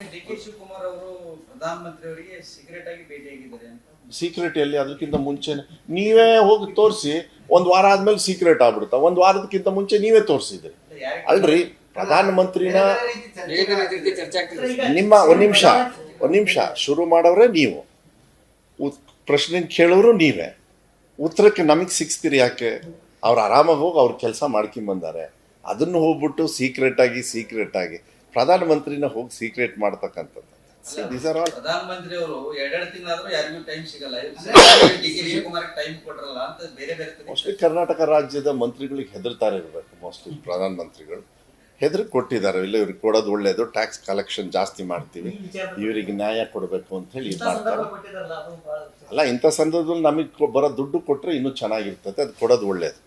D K Shivakumar ಅವರು ಪ್ರಧಾನಮಂತ್ರಿ ಅವರಿಗೆ ಸೀಕ್ರೆಟ್ ಆಗಿ ಭೇಟಿಯಾಗಿದ್ದಾರೆ ಅಂತ. ಸೀಕ್ರೆಟ್ ಎಲ್ಲಿ ಅದಕ್ಕಿಂತ ಮುಂಚೆನೆ ನೀವೇ ಹೋಗಿ ತೋರಿಸಿ ಒಂದು ವಾರ ಆದ್ಮೇಲೆ ಸೀಕ್ರೆಟ್ ಆಗ್ಬಿಡುತ್ತ? ಒಂದು ವಾರದಕ್ಕಿಂತ ಮುಂಚೆ ನೀವೇ ತೋರಿಸಿದ್ರಿ. ಅಲ್ರಿ ಪ್ರಧಾನ ಮಂತ್ರಿನ ರೀತಿ ಚರ್ಚೆ ಆಗ್ತಿದೆ. ನಿಮ್ಮ ಒಂದ್ ನಿಮಿಷ ಒಂದ್ ನಿಮಿಷ ಶುರು ಮಾಡೋರೇ ನೀವು. ಉತ್- ಪ್ರಶ್ನೆ ಕೇಳೋರು ನೀವೇ. ಉತ್ತರಕ್ಕೆ ನಮಗ್ ಸಿಗ್ತೀರಿ ಯಾಕೆ? ಅವ್ರು ಆರಾಮಾಗಿ ಹೋಗಿ ಅವ್ರ ಕೆಲಸ ಮಾಡ್ಕೊಂಡ್ ಬಂದಾರೆ. ಅದನ್ನು ಹೋಗ್ಬಿಟ್ಟು ಸೀಕ್ರೆಟ್ ಆಗಿ ಸೀಕ್ರೆಟ್ ಆಗಿ. ಪ್ರಧಾನಮಂತ್ರಿನ ಹೋಗಿ ಸೀಕ್ರೆಟ್ ಮಾಡ್ತಕ್ಕಂಥದ್ದು. ದೀಸ್ ಆರ್ ಆಲ್ ಪ್ರಧಾನಮಂತ್ರಿ ಅವರು ಎರಡೆರಡು ತಿಂಗಳಾದ್ರೂ ಯಾರಿಗೂ ಟೈಮ್ ಸಿಗಲ್ಲ. ಡಿ ಕೆ ಶಿವಕುಮಾರ್ ಟೈಮ್ ಕೊಟ್ರಲ್ಲ ಅಂತ ಬೇರೆ ಬೇರೆ ಕಡೆ ಮೋಸ್ಟ್ಲಿ ಕರ್ನಾಟಕ ರಾಜ್ಯದ ಮಂತ್ರಿಗಳಿಗೆ ಹೆದರ್ತಾರೆ ಇರಬೇಕು. ಮೋಸ್ಟ್ಲಿ ಪ್ರಧಾನಮಂತ್ರಿಗಳು ಹೆದರ್ ಕೊಟ್ಟಿದ್ದಾರೆ. ಇಲ್ಲ ಇವ್ರಿಗೆ ಕೊಡೋದು ಒಳ್ಳೇದು. ಟ್ಯಾಕ್ಸ್ ಕಲೆಕ್ಷನ್ ಜಾಸ್ತಿ ಮಾಡ್ತೀವಿ. ಇವರಿಗೆ ನ್ಯಾಯ ಕೊಡಬೇಕು ಅಂತ ಹೇಳಿ ಇದು ಮಾಡ್ತಾರೆ. ಅಲ್ಲ ಇಂಥ ಸಂದರ್ಭದಲ್ಲಿ ನಮಗೆ ಬರೋ ದುಡ್ಡು ಕೊಟ್ಟರೆ ಇನ್ನೂ ಚೆನ್ನಾಗಿರ್ತದೆ. ಅದು ಕೊಡೋದು ಒಳ್ಳೇದು.